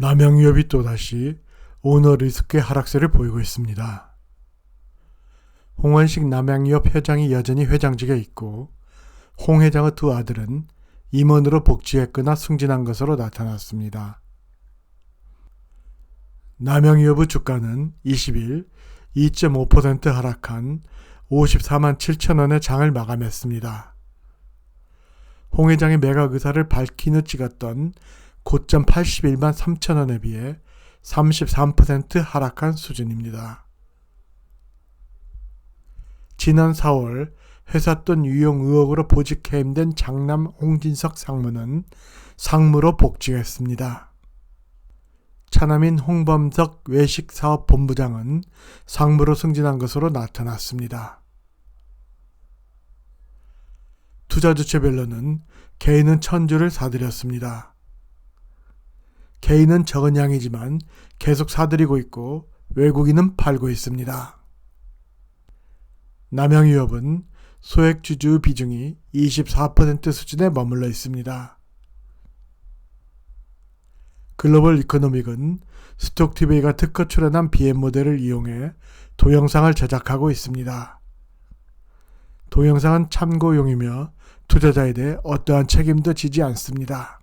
남양유업이 또다시 오너 리스크 하락세를 보이고 있습니다. 홍원식 남양유업 회장이 여전히 회장직에 있고 홍 회장의 두 아들은 임원으로 복직했거나 승진한 것으로 나타났습니다. 남양유업의 주가는 20일 2.5% 하락한 54만 7천 원의 장을 마감했습니다. 홍 회장의 매각 의사를 밝힌 후 찍었던 고점 81만 3천 원에 비해 33% 하락한 수준입니다. 지난 4월 회사 돈 유용 의혹으로 보직 해임된 장남 홍진석 상무는 상무로 복직했습니다. 차남인 홍범석 외식사업본부장은 상무로 승진한 것으로 나타났습니다. 투자 주체별로는 개인은 천주를 사들였습니다. 개인은 적은 양이지만 계속 사들이고 있고 외국인은 팔고 있습니다. 남양유업은 소액 주주 비중이 24% 수준에 머물러 있습니다. 글로벌 이코노믹은 스톡TV가 특허 출연한 BM 모델을 이용해 동영상을 제작하고 있습니다. 동영상은 참고용이며 투자자에 대해 어떠한 책임도 지지 않습니다.